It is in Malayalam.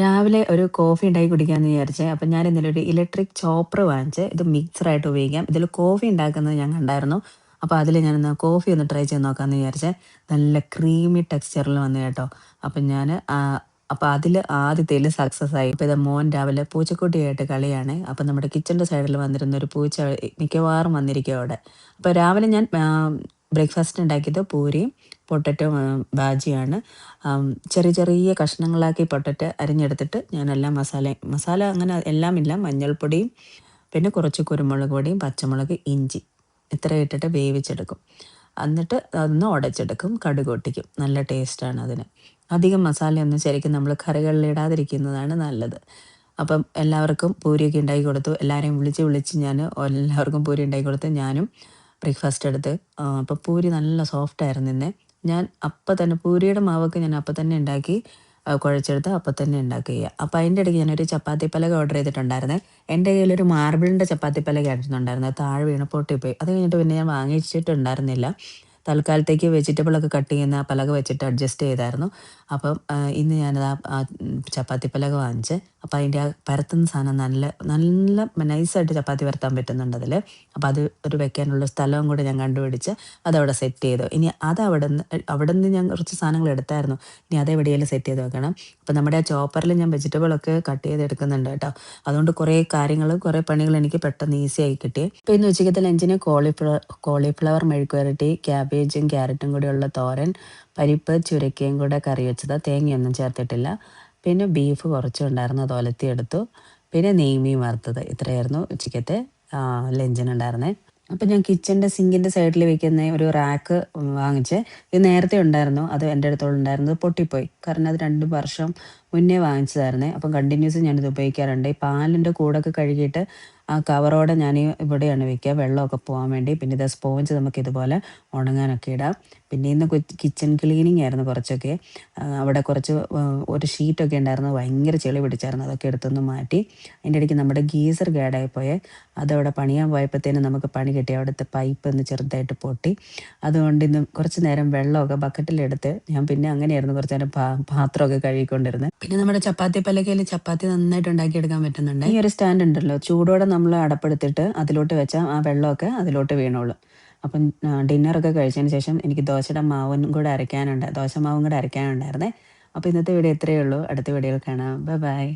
രാവിലെ ഒരു കോഫി ഉണ്ടാക്കി കുടിക്കാമെന്ന് വിചാരിച്ചേ. അപ്പം ഞാൻ ഇന്നലെ ഒരു ഇലക്ട്രിക് ചോപ്പർ വാങ്ങിച്ച് ഇത് മിക്സറായിട്ട് ഉപയോഗിക്കാം. ഇതിൽ കോഫി ഉണ്ടാക്കുന്നത് ഞാൻ കണ്ടായിരുന്നു. അപ്പോൾ അതിൽ ഞാനൊന്ന് കോഫി ഒന്ന് ട്രൈ ചെയ്ത് നോക്കാമെന്ന് വിചാരിച്ചേ. നല്ല ക്രീമി ടെക്സ്ചറിൽ വന്നു കേട്ടോ. അപ്പം ഞാൻ അപ്പോൾ അതിൽ ആദ്യത്തേൽ സക്സസ് ആയി. ഇപ്പോൾ ഇത് മോൻ രാവിലെ പൂച്ചക്കുട്ടിയായിട്ട് കളിയാണ്. അപ്പം നമ്മുടെ കിച്ചന്റെ സൈഡിൽ വന്നിരുന്ന ഒരു പൂച്ച മിക്കവാറും വന്നിരിക്കും അവിടെ. അപ്പോൾ രാവിലെ ഞാൻ ബ്രേക്ക്ഫാസ്റ്റ് ഉണ്ടാക്കിയത് പൂരിയും പൊട്ടറ്റോ ബാജിയാണ്. ചെറിയ ചെറിയ കഷ്ണങ്ങളാക്കി പൊട്ടറ്റ് അരിഞ്ഞെടുത്തിട്ട് ഞാനെല്ലാം മസാല മസാല അങ്ങനെ എല്ലാം ഇല്ല മഞ്ഞൾപ്പൊടിയും പിന്നെ കുറച്ച് കുരുമുളക് പൊടിയും പച്ചമുളക് ഇഞ്ചി ഇത്ര ഇട്ടിട്ട് വേവിച്ചെടുക്കും. എന്നിട്ട് അതൊന്ന് ഉടച്ചെടുക്കും. കടുക് ഒട്ടിക്കും നല്ല ടേസ്റ്റാണ് അതിന്. അധികം മസാലയൊന്നും ശരിക്കും നമ്മൾ കറികളിൽ ഇടാതിരിക്കുന്നതാണ് നല്ലത്. അപ്പം എല്ലാവർക്കും പൂരിയൊക്കെ ഉണ്ടാക്കി കൊടുത്തു. എല്ലാവരെയും വിളിച്ച് വിളിച്ച് ഞാൻ എല്ലാവർക്കും പൂരി ഉണ്ടാക്കി കൊടുത്ത് ഞാനും ബ്രേക്ക്ഫാസ്റ്റ് എടുത്ത്. അപ്പോൾ പൂരി നല്ല സോഫ്റ്റ് ആയിരുന്നു ഇന്നേ. ഞാൻ അപ്പം തന്നെ പൂരിയുടെ മാവൊക്കെ ഞാൻ അപ്പം തന്നെ ഉണ്ടാക്കി കുഴച്ചെടുത്ത് അപ്പം തന്നെ ഉണ്ടാക്കുക ചെയ്യുക അപ്പോൾ അതിന്റെ ഇടയ്ക്ക് ഞാനൊരു ചപ്പാത്തി പലക ഓർഡർ ചെയ്തിട്ടുണ്ടായിരുന്നേ. എന്റെ ഒരു മാർബിളിന്റെ ചപ്പാത്തി പലക ആയിരുന്നുണ്ടായിരുന്നത് താഴെ വീണ് പൊട്ടിപ്പോയി. അത് കഴിഞ്ഞിട്ട് പിന്നെ ഞാൻ വാങ്ങിച്ചിട്ടുണ്ടായിരുന്നില്ല. തൽക്കാലത്തേക്ക് വെജിറ്റബിളൊക്കെ കട്ട് ചെയ്യുന്ന പലക വെച്ചിട്ട് അഡ്ജസ്റ്റ് ചെയ്തായിരുന്നു. അപ്പം ഇന്ന് ഞാനത് ആ ചപ്പാത്തി പലക വാങ്ങിച്ച് അപ്പോൾ അതിന്റെ ആ പരത്തുന്ന സാധനം നല്ല നല്ല നൈസായിട്ട് ചപ്പാത്തി പരത്താൻ പറ്റുന്നുണ്ട് അതിൽ അപ്പോൾ അത് ഒരു വെക്കാനുള്ള സ്ഥലവും കൂടെ ഞാൻ കണ്ടുപിടിച്ച് അതവിടെ സെറ്റ് ചെയ്തു. ഇനി അത് അവിടെ നിന്ന് അവിടെ നിന്ന് ഞാൻ കുറച്ച് സാധനങ്ങൾ എടുത്തായിരുന്നു. ഇനി അതെവിടെയെങ്കിലും സെറ്റ് ചെയ്ത് വെക്കണം. അപ്പോൾ നമ്മുടെ ആ ചോപ്പറിൽ ഞാൻ വെജിറ്റബിളൊക്കെ കട്ട് ചെയ്ത് എടുക്കുന്നുണ്ട് കേട്ടോ. അതുകൊണ്ട് കുറേ കാര്യങ്ങൾ കുറേ പണികൾ എനിക്ക് പെട്ടെന്ന് ഈസി ആയി കിട്ടി. ഇപ്പോൾ ഇന്ന് ഉച്ചയ്ക്കത്തെ ലഞ്ചിന് കോളിഫ്ലവർ കോളിഫ്ലവർ മെഴുക്കുവരട്ടി ക്യാബേജും ക്യാരറ്റും കൂടിയുള്ള തോരൻ പരിപ്പ് ചുരക്കയും കൂടെ കറി വെച്ചത് തേങ്ങയൊന്നും ചേർത്തിട്ടില്ല. പിന്നെ ബീഫ് കുറച്ചുണ്ടായിരുന്നു അത് ഒലത്തിയെടുത്തു. പിന്നെ നെയ്മീൻ വറുത്തത് ഇത്രയായിരുന്നു ഉച്ചയ്ക്കത്തെ ലഞ്ചിനുണ്ടായിരുന്നേ അപ്പം ഞാൻ കിച്ചന്റെ സിങ്കിന്റെ സൈഡിൽ വെക്കുന്ന ഒരു റാക്ക് വാങ്ങിച്ച് ഇത് നേരത്തെ ഉണ്ടായിരുന്നു അത് എന്റെ അടുത്തുണ്ടായിരുന്നത് പൊട്ടിപ്പോയി. കാരണം അത് രണ്ട് വർഷം മുന്നേ വാങ്ങിച്ചതായിരുന്നേ. അപ്പം കണ്ടിന്യൂസ് ഞാനിത് ഉപയോഗിക്കാറുണ്ട്. ഈ പാലിന്റെ കൂടൊക്കെ കഴുകിയിട്ട് ആ കവറോടെ ഞാൻ ഇവിടെയാണ് വെക്കുക. വെള്ളമൊക്കെ പോകാൻ വേണ്ടി. പിന്നെ ഇത് സ്പോഞ്ച് നമുക്ക് ഇതുപോലെ ഉണങ്ങാനൊക്കെ ഇടാം. പിന്നെ ഇന്ന് കിച്ചൺ ക്ലീനിങ് ആയിരുന്നു കുറച്ചൊക്കെ. അവിടെ കുറച്ച് ഒരു ഷീറ്റൊക്കെ ഉണ്ടായിരുന്നു. ഭയങ്കര ചെളി പിടിച്ചായിരുന്നു. അതൊക്കെ എടുത്തൊന്ന് മാറ്റി. അതിന്റെ ഇടയ്ക്ക് നമ്മുടെ ഗീസർ കേടായി പോയെ അതവിടെ പണിയാൻ പോയപ്പോഴത്തേനും നമുക്ക് പണി കിട്ടി. അവിടുത്തെ പൈപ്പ് ഒന്ന് ചെറുതായിട്ട് പൊട്ടി. അതുകൊണ്ട് ഇന്ന് കുറച്ച് നേരം വെള്ളമൊക്കെ ബക്കറ്റിലെടുത്ത് ഞാൻ പിന്നെ അങ്ങനെയായിരുന്നു കുറച്ച് നേരം പാത്രമൊക്കെ കഴുകിക്കൊണ്ടിരുന്നത്. പിന്നെ നമ്മുടെ ചപ്പാത്തി പലകയിൽ ചപ്പാത്തി നന്നായിട്ട് ഉണ്ടാക്കിയെടുക്കാൻ പറ്റുന്നുണ്ട്. ഈ ഒരു സ്റ്റാൻഡ് ഉണ്ടല്ലോ. ചൂടോടെ നമ്മൾ അടപ്പെടുത്തിട്ട് അതിലോട്ട് വെച്ചാൽ ആ വെള്ളമൊക്കെ അതിലോട്ട് വീണോളൂ. അപ്പം ഡിന്നറൊക്കെ കഴിച്ചതിന് ശേഷം എനിക്ക് ദോശയുടെ മാവും കൂടെ അരയ്ക്കാനുണ്ട്. ദോശ മാവും കൂടെ അരയ്ക്കാനുണ്ടായിരുന്നേ. അപ്പോൾ ഇന്നത്തെ വീഡിയോ ഇത്രയേ ഉള്ളൂ. അടുത്ത വീഡിയോയിൽ കാണാം. Bye bye